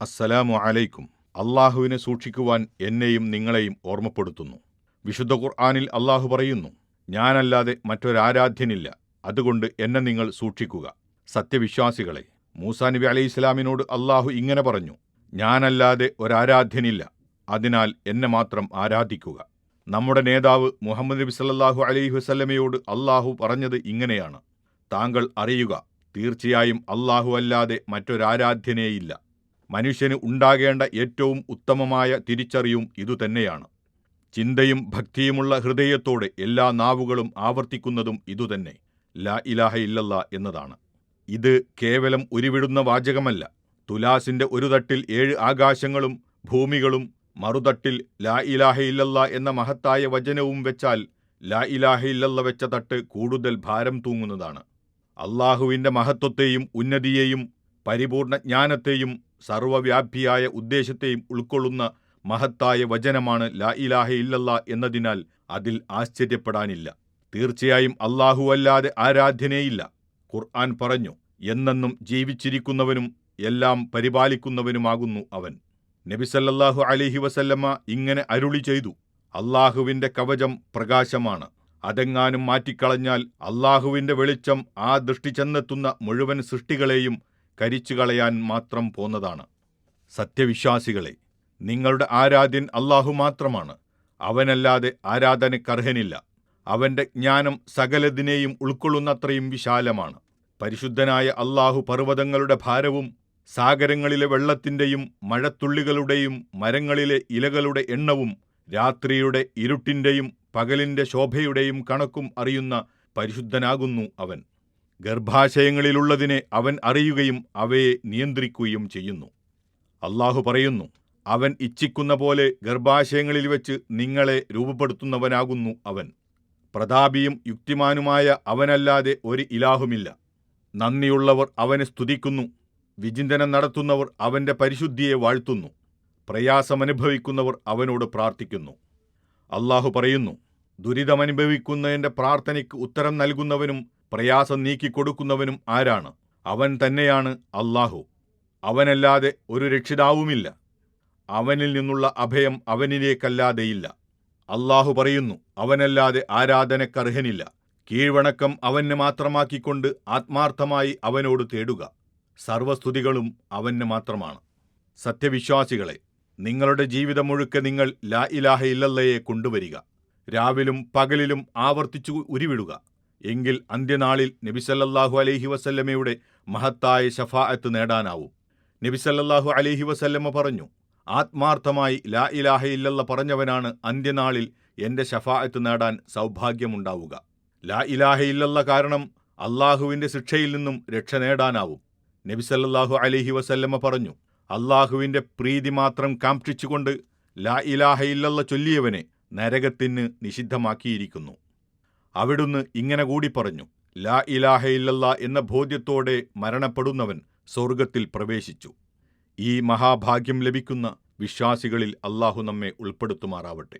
അസ്സലാമു അലൈക്കും. അള്ളാഹുവിനെ സൂക്ഷിക്കുവാൻ എന്നെയും നിങ്ങളെയും ഓർമ്മപ്പെടുത്തുന്നു. വിശുദ്ധ ഖുർആാനിൽ അള്ളാഹു പറയുന്നു ഞാനല്ലാതെ മറ്റൊരാരാധ്യനില്ല. അതുകൊണ്ട് എന്നെ നിങ്ങൾ സൂക്ഷിക്കുക. സത്യവിശ്വാസികളെ മൂസാ നബി അലൈഹി ഇസ്ലാമിനോട് അള്ളാഹു ഇങ്ങനെ പറഞ്ഞു ഞാനല്ലാതെ ഒരാരാധ്യനില്ല. അതിനാൽ എന്നെ മാത്രം ആരാധിക്കുക. നമ്മുടെ നേതാവ് മുഹമ്മദ് നബി സല്ലാഹു അലൈഹി വസ്ല്ലമയോട് അള്ളാഹു പറഞ്ഞത് ഇങ്ങനെയാണ്. താങ്കൾ അറിയുക തീർച്ചയായും അള്ളാഹു അല്ലാതെ മറ്റൊരാരാധ്യനേയില്ല. മനുഷ്യന് ഉണ്ടാകേണ്ട ഏറ്റവും ഉത്തമമായ തിരിച്ചറിയും ഇതുതന്നെയാണ് ചിന്തയും ഭക്തിയുമുള്ള ഹൃദയത്തോടെ എല്ലാ നാവുകളും ആവർത്തിക്കുന്നതും ഇതുതന്നെ ലാ ഇലാഹ ഇല്ലല്ല എന്നതാണ്. ഇത് കേവലം ഉരുവിടുന്ന വാചകമല്ല. തുലാസിന്റെ ഒരു തട്ടിൽ ഏഴ് ആകാശങ്ങളും ഭൂമികളും മറുതട്ടിൽ ലാ ഇലാഹ ഇല്ലല്ല എന്ന മഹത്തായ വചനവും വെച്ചാൽ ലാ ഇലാഹ ഇല്ലല്ല വെച്ച തട്ട് കൂടുതൽ ഭാരം തൂങ്ങുന്നതാണ്. അള്ളാഹുവിന്റെ മഹത്വത്തെയും ഉന്നതിയെയും പരിപൂർണ ജ്ഞാനത്തെയും സർവവ്യാപിയായ ഉദ്ദേശത്തെയും ഉൾക്കൊള്ളുന്ന മഹത്തായ വചനമാണ് ലാ ഇലാഹ ഇല്ലല്ല എന്നതിനാൽ അതിൽ ആശ്ചര്യപ്പെടാനില്ല. തീർച്ചയായും അല്ലാഹുവല്ലാതെ ആരാധ്യനേയില്ല. ഖുർആൻ പറഞ്ഞു എന്നെന്നും ജീവിച്ചിരിക്കുന്നവനും എല്ലാം പരിപാലിക്കുന്നവനുമാകുന്നു അവൻ. നബിസല്ലാഹു അലിഹി വസല്ലമ്മ ഇങ്ങനെ അരുളി ചെയ്തു അല്ലാഹുവിന്റെ കവചം പ്രകാശമാണ്. അതെങ്ങാനും മാറ്റിക്കളഞ്ഞാൽ അല്ലാഹുവിന്റെ വെളിച്ചം ആ ദൃഷ്ടി ചെന്നെത്തുന്ന മുഴുവൻ സൃഷ്ടികളെയും കരിച്ചു കളയാൻ മാത്രം പോന്നതാണ്. സത്യവിശ്വാസികളെ നിങ്ങളുടെ ആരാധ്യൻ അള്ളാഹു മാത്രമാണ്. അവനല്ലാതെ ആരാധനക്കർഹനില്ല. അവന്റെ ജ്ഞാനം സകലതിനെയും ഉൾക്കൊള്ളുന്നത്രയും വിശാലമാണ്. പരിശുദ്ധനായ അള്ളാഹു പർവതങ്ങളുടെ ഭാരവും സാഗരങ്ങളിലെ വെള്ളത്തിന്റെയും മഴത്തുള്ളികളുടെയും മരങ്ങളിലെ ഇലകളുടെ എണ്ണവും രാത്രിയുടെ ഇരുട്ടിന്റെയും പകലിന്റെ ശോഭയുടെയും കണക്കും അറിയുന്ന പരിശുദ്ധനാകുന്നു അവൻ. ഗർഭാശയങ്ങളിലുള്ളതിനെ അവൻ അറിയുകയും അവയെ നിയന്ത്രിക്കുകയും ചെയ്യുന്നു. അള്ളാഹു പറയുന്നു അവൻ ഇച്ഛിക്കുന്ന പോലെ ഗർഭാശയങ്ങളിൽ വെച്ച് നിങ്ങളെ രൂപപ്പെടുത്തുന്നവനാകുന്നു അവൻ. പ്രതാപിയും യുക്തിമാനുമായ അവനല്ലാതെ ഒരു ഇലാഹുമില്ല. നന്ദിയുള്ളവർ അവനെ സ്തുതിക്കുന്നു വിചിന്തനം നടത്തുന്നവർ അവന്റെ പരിശുദ്ധിയെ വാഴ്ത്തുന്നു പ്രയാസമനുഭവിക്കുന്നവർ അവനോട് പ്രാർത്ഥിക്കുന്നു. അള്ളാഹു പറയുന്നു ദുരിതമനുഭവിക്കുന്നതിന്റെ പ്രാർത്ഥനയ്ക്ക് ഉത്തരം നൽകുന്നവനും പ്രയാസം നീക്കിക്കൊടുക്കുന്നവനും ആരാണ്? അവൻ തന്നെയാണ് അള്ളാഹു അവനല്ലാതെ ഒരു രക്ഷിതാവുമില്ല. അവനിൽ നിന്നുള്ള അഭയം അവനിലേക്കല്ലാതെയില്ല. അള്ളാഹു പറയുന്നു അവനല്ലാതെ ആരാധനക്കർഹനില്ല. കീഴ്വണക്കം അവന് മാത്രമാക്കിക്കൊണ്ട് ആത്മാർത്ഥമായി അവനോട് തേടുക. സർവസ്തുതികളും അവന് മാത്രമാണ്. സത്യവിശ്വാസികളെ നിങ്ങളുടെ ജീവിതം മുഴുക്കെ നിങ്ങൾ ലാ ഇലാഹ ഇല്ലല്ലയെ കൊണ്ടുവരിക. രാവിലും പകലിലും ആവർത്തിച്ചു ഉരുവിടുക. എങ്കിൽ അന്ത്യനാളിൽ നബിസല്ലാഹു അലൈഹി വസല്ലമയുടെ മഹത്തായ ഷഫാഅത്ത് നേടാനാവും. നബിസല്ലാഹു അലൈഹി വസല്ലമ പറഞ്ഞു ആത്മാർത്ഥമായി ലാ ഇലാഹ ഇല്ലല്ല പറഞ്ഞവനാണ് അന്ത്യനാളിൽ എന്റെ ഷഫാഅത്ത് നേടാൻ സൗഭാഗ്യമുണ്ടാവുക. ലാ ഇലാഹ ഇല്ലല്ല കാരണം അള്ളാഹുവിന്റെ ശിക്ഷയിൽ നിന്നും രക്ഷ നേടാനാവും. നബിസല്ലാഹു അലൈഹി വസല്ലമ പറഞ്ഞു അള്ളാഹുവിന്റെ പ്രീതി മാത്രം കാംക്ഷിച്ചുകൊണ്ട് ലാ ഇലാഹ ഇല്ലല്ല ചൊല്ലിയവനെ നരകത്തിന് നിഷിദ്ധമാക്കിയിരിക്കുന്നു. അവിടുന്ന് ഇങ്ങനെ കൂടി പറഞ്ഞു ലാ ഇലാഹ ഇല്ലല്ല എന്ന ബോധ്യത്തോടെ മരണപ്പെടുന്നവൻ സ്വർഗത്തിൽ പ്രവേശിച്ചു. ഈ മഹാഭാഗ്യം ലഭിക്കുന്ന വിശ്വാസികളിൽ അള്ളാഹു നമ്മെ ഉൾപ്പെടുത്തുമാറാവട്ടെ.